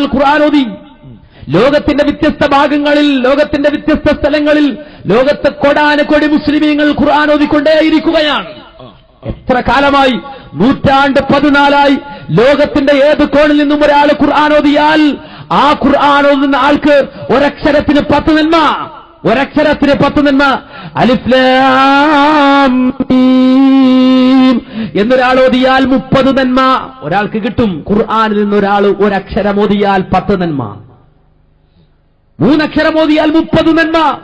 ഖുർആൻ ഓതി. ലോകത്തിന്റെ വ്യത്യസ്ത ഭാഗങ്ങളിൽ ലോകത്തിന്റെ വ്യത്യസ്ത സ്ഥലങ്ങളിൽ ലോകത്തെ കൊടാനക്കൊടി മുസ്ലിമീങ്ങൾ ഖുർആൻ ഓതിക്കൊണ്ടേയിരിക്കുകയാണ്. എത്ര കാലമായി? നൂറ്റാണ്ട് പതിനാലായി. ലോകത്തിന്റെ ഏത് കോണിൽ നിന്നും ഒരാൾ ഖുർആൻ ഓതിയാൽ ആ ഖുർആൻ ഓതുന്ന ആൾക്ക് ഒരക്ഷരത്തിന് പത്ത് നന്മ. ഒരക്ഷരത്തിന് പത്ത് നന്മ. അലിഫ്ലാം എന്നൊരാൾ ഓതിയാൽ മുപ്പത് നന്മ. ഒരാൾക്ക് കിട്ടും. ഖുർആാനിൽ നിന്ന് ഒരാൾ ഒരക്ഷരം ഓതിയാൽ പത്ത് നന്മ. മൂന്നക്ഷരം ഓതിയാൽ മുപ്പത് നന്മ.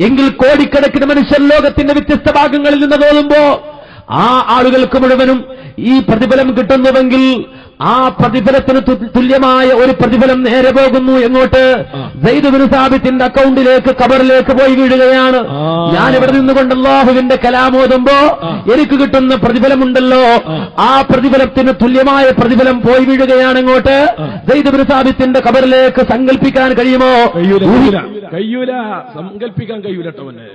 എങ്കിൽ കോടിക്കണക്കിന് മനുഷ്യർ ലോകത്തിന്റെ വ്യത്യസ്ത ഭാഗങ്ങളിൽ നിന്ന് തോന്നുമ്പോ ആ ആളുകൾക്ക് മുഴുവനും ഈ പ്രതിഫലം കിട്ടുന്നുവെങ്കിൽ ആ പ്രതിഫലത്തിന് തുല്യമായ ഒരു പ്രതിഫലം നേരെ പോകുന്നു എങ്ങോട്ട്? ജയ്ദുബിന് സാബിത്തിന്റെ അക്കൗണ്ടിലേക്ക് കബറിലേക്ക് പോയി വീഴുകയാണ്. ഞാൻ ഇവിടെ നിന്നുകൊണ്ട് അള്ളാഹുവിന്റെ കലാമോതുമ്പോ എനിക്ക് കിട്ടുന്ന പ്രതിഫലമുണ്ടല്ലോ. ആ. പ്രതിഫലത്തിന് തുല്യമായ പ്രതിഫലം പോയി വീഴുകയാണ് ഇങ്ങോട്ട്. ജയ്ദുബിന് സാബിത്തിന്റെ കബറിലേക്ക് സങ്കല്പിക്കാൻ കഴിയുമോ? കഴിയൂല സങ്കല്പിക്കാൻ കഴിയൂല കേട്ടവനെ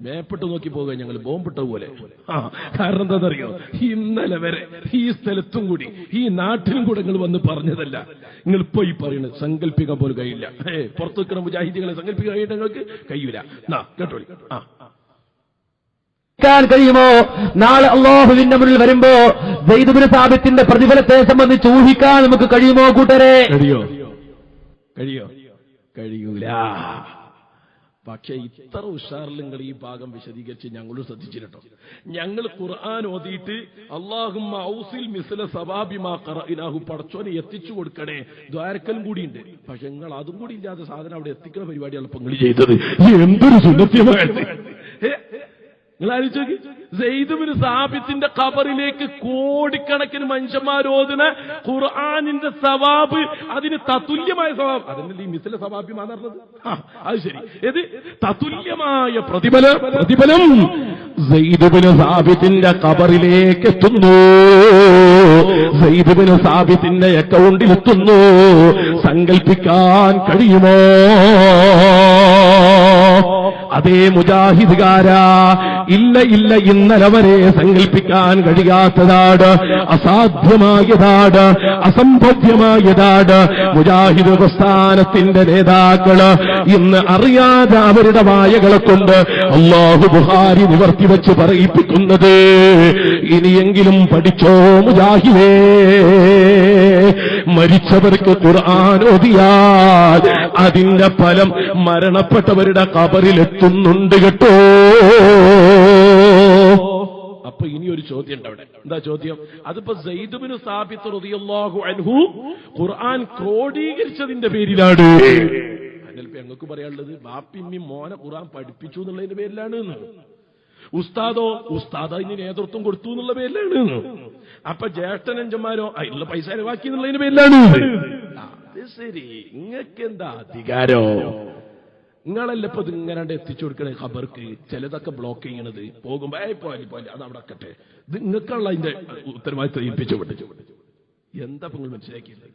മേപ്പിട്ട് നോക്കി പോകുക ഞങ്ങൾ ബോംബിട്ട പോലെ ആ കാരണം എന്താണെന്നറിയോ? ഇന്നലെ വരെ ഈ സ്ഥലത്തും കൂടി ഈ നാട്ടിലും കൂടെ നിങ്ങൾ വന്ന് പറഞ്ഞതല്ല. നിങ്ങൾ ഇപ്പൊ ഈ പറയുന്നത് സങ്കല്പിക്കാൻ പോലും കഴിയില്ല. ഏ പുറത്തു നിൽക്കുന്ന മുജാഹിദികളെ സങ്കല്പിക്കാൻ കഴിയിട്ട് നിങ്ങൾക്ക്? കഴിയൂല. എന്നാ കേട്ടോളി. ആ. കഴിയുമോ? നാളെ അള്ളാഹുവിന്റെ മുന്നിൽ വരുമ്പോ ജയ്ദുബിന് സാബിത്തിന്റെ പ്രതിഫലത്തെ സംബന്ധിച്ച് ഊഹിക്കാൻ നമുക്ക് കഴിയുമോ കൂട്ടരെ? കഴിയോ? കഴിയോ? കഴിയൂല. പക്ഷെ ഇത്ര ഉഷാറിൽ നിങ്ങൾ ഈ ഭാഗം വിശദീകരിച്ച് ഞങ്ങൾ ശ്രദ്ധിച്ചിട്ടോ ഞങ്ങൾ ഖുർആൻ ഓതിയിട്ട് ഔസിൽ മിസ്ല പടച്ചോനെ എത്തിച്ചു കൊടുക്കണേ. ദ്വാരക്കലും കൂടിയുണ്ട്. പക്ഷെ നിങ്ങൾ അതും കൂടി ഇല്ലാത്ത സാധനം അവിടെ എത്തിക്കുന്ന പരിപാടിയാണ് ഇപ്പൊ ചെയ്തത്. എന്തൊരു സുന്നത്യമായത്? നിങ്ങൾ ആലോചിച്ച് സാബിത്തിന്റെ ഖബറിലേക്ക് കോടിക്കണക്കിന് മനുഷ്യന്മാരോധന ഖുർആാനിന്റെ സവാബ് അതിന് തത്തുല്യമായ സവാബ്. അതിന്റെ ഈ മിസിലെ സവാബിമാന്ന് പറഞ്ഞത്. അത് ശരി. ഏത്? തത്തുല്യമായ പ്രതിഫല പ്രതിഫലം സെയ്തുബിന് സാബിത്തിന്റെ ഖബറിലേക്ക് എത്തുന്നു. സെയ്തുബിന് സാബിത്തിന്റെ അക്കൗണ്ടിൽ എത്തുന്നു. സങ്കൽപ്പിക്കാൻ കഴിയുമോ? അതേ മുജാഹിദുകാരാ. ഇല്ല ഇല്ല ഇന്നലെ വരെ സങ്കല്പിക്കാൻ കഴിയാത്തതാട് അസാധ്യമായതാട് അസംഭവ്യമായതാട് മുജാഹിദ് പ്രസ്ഥാനത്തിന്റെ നേതാക്കൾ ഇന്ന് അറിയാതെ അവരുടെ വായകളെ കൊണ്ട് അള്ളാഹു ബുഹാരി നിവർത്തി വെച്ച് പറയിപ്പിക്കുന്നത്. ഇനിയെങ്കിലും പഠിച്ചോ മുജാഹിദേ? മരിച്ചവർക്ക് ഖുർആൻ ഓതിയാൽ അതിന്റെ ഫലം മരണപ്പെട്ടവരുടെ കബറിലെത്തുന്നുണ്ട് കേട്ടോ. അപ്പൊ ഇനി ഒരു ചോദ്യം ഉണ്ട് അവിടെ. എന്താ ചോദ്യം? അതിപ്പോ സൈദുബിന് സ്ഥാപിത്ത റളിയല്ലാഹു അൻഹു ഖുർആൻ ക്രോഡീകരിച്ചതിന്റെ പേരിലാണ്. അതിലിപ്പോ ഞങ്ങൾക്ക് പറയാനുള്ളത് ബാപ്പിമ്മി മോനെ ഖുർആൻ പഠിപ്പിച്ചു എന്നുള്ളതിന്റെ പേരിലാണ്. ഉസ്താദോ ഉസ്താദ് അതിന് നേതൃത്വം കൊടുത്തു എന്നുള്ള പേരിലാണ് അപ്പൊ ജ്യേഷ്ഠനഞ്ചന്മാരോ അതിനുള്ള പൈസ ചെലവാക്കി എന്നുള്ളതിന് പേരിലാണ്. അത് ശരി. നിങ്ങൾക്ക് എന്താ അധികാരോ? നിങ്ങളല്ല ഇപ്പൊ ഇങ്ങനെ എത്തിച്ചു കൊടുക്കണേ ഖബർക്ക്? ചിലതൊക്കെ ബ്ലോക്ക് ചെയ്യണത്. പോകുമ്പോ ഏ പോയാലും പോയാലും അത് അവിടെ വെക്കട്ടെ. ഇത് നിങ്ങൾക്കുള്ള അതിന്റെ ഉത്തരവാദിത്വം ഏൽപ്പിച്ചു വിട്ടു എന്താ നിങ്ങൾ മനസ്സിലാക്കിയത്?